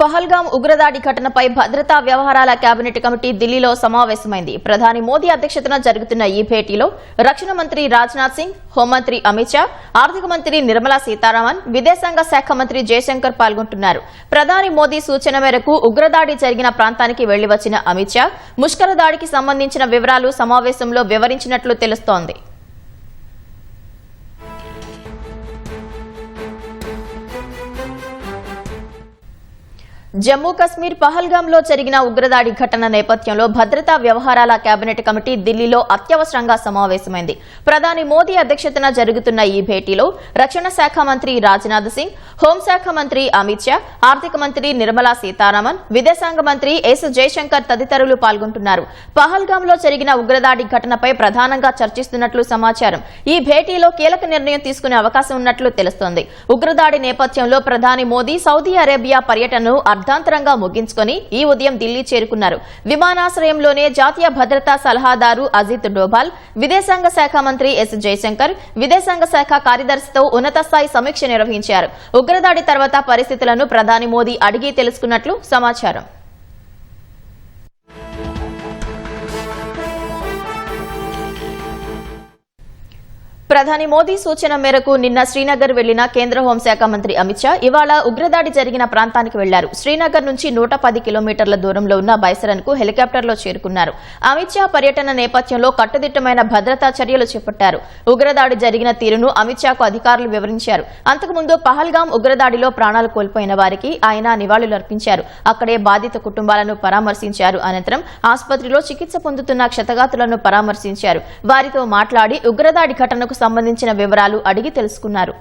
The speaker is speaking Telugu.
పహల్గాం ఉగ్రదాడి ఘటనపై భద్రతా వ్యవహారాల కేబినెట్ కమిటీ ఢిల్లీలో సమావేశమైంది. ప్రధాని మోదీ అధ్యక్షతన జరుగుతున్న ఈ భేటీలో రక్షణ మంత్రి రాజ్నాథ్ సింగ్ హోంమంత్రి అమిత్ షా ఆర్థిక మంత్రి నిర్మలా సీతారామన్ విదేశాంగ శాఖ మంత్రి జయశంకర్ పాల్గొంటున్నారు. ప్రధాని మోదీ సూచన మేరకు ఉగ్రదాడి జరిగిన ప్రాంతానికి వెళ్ళి వచ్చిన అమిత్ షా ముష్కర దాడికి సంబంధించిన వివరాలు సమావేశంలో వివరించినట్లు తెలుస్తోంది. జమ్మూ కశ్మీర్ పహల్గాంలో జరిగిన ఉగ్రదాడి ఘటన నేపథ్యంలో భద్రతా వ్యవహారాల కేబినెట్ కమిటీ ఢిల్లీలో అత్యవసరంగా సమావేశమైంది. ప్రధాని మోదీ అధ్యక్షతన జరుగుతున్న ఈ భేటీలో రక్షణ శాఖ మంత్రి రాజ్నాథ్ సింగ్ హోంశాఖ మంత్రి అమిత్ షా ఆర్థిక మంత్రి నిర్మలా సీతారామన్ విదేశాంగ మంత్రి ఎస్ జయశంకర్ తదితరులు పాల్గొంటున్నారు. పహల్గాంలో జరిగిన ఉగ్రదాడి ఘటనపై ప్రధానంగా చర్చిస్తున్నట్లు సమాచారం. ఈ భేటీలో కీలక నిర్ణయం తీసుకునే అవకాశం ఉన్నట్లు తెలుస్తోంది. ఉగ్రదాడి నేపథ్యంలో ప్రధాని మోదీ సౌదీ అరేబియా పర్యటనను అర్ధాంతరంగా ముగించుకొని ఈ ఉదయం ఢిల్లీ చేరుకున్నారు. విమానాశ్రయంలోనే జాతీయ భద్రతా సలహాదారు అజిత్ డోభాల్ విదేశాంగ శాఖ మంత్రి ఎస్ జయశంకర్ విదేశాంగ శాఖ కార్యదర్శితో ఉన్నత స్థాయి సమీక్ష నిర్వహించారు. ఉగ్రదాడి తర్వాత పరిస్థితులను ప్రధాని మోదీ అడిగి తెలుసుకున్నట్లు సమాచారం. ప్రధాని మోదీ సూచన మేరకు నిన్న శ్రీనగర్ వెళ్ళిన కేంద్ర హోంశాఖ మంత్రి అమిత్ షా ఇవాళ ఉగ్రదాడి జరిగిన ప్రాంతానికి వెళ్ళారు. శ్రీనగర్ నుంచి నూట పది కిలోమీటర్ల దూరంలో ఉన్న బైసరన్కు హెలికాప్టర్లో చేరుకున్నారు. అమిత్ షా పర్యటన నేపథ్యంలో కట్టుదిట్టమైన భద్రతా చర్యలు చేపట్టారు. ఉగ్రదాడి జరిగిన తీరును అమిత్ షాకు అధికారులు వివరించారు. అంతకుముందు పహల్గాం ఉగ్రదాడిలో ప్రాణాలు కోల్పోయిన వారికి ఆయన నివాళులర్పించారు అక్కడే బాధిత కుటుంబాలను పరామర్శించారు. అనంతరం ఆసుపత్రిలో చికిత్స పొందుతున్న క్షతగాతులను పరామర్శించారు. వారితో మాట్లాడి ఉగ్రదాడి ఘటనకు సంబంధించిన వివరాలు అడిగి తెలుసుకున్నారు.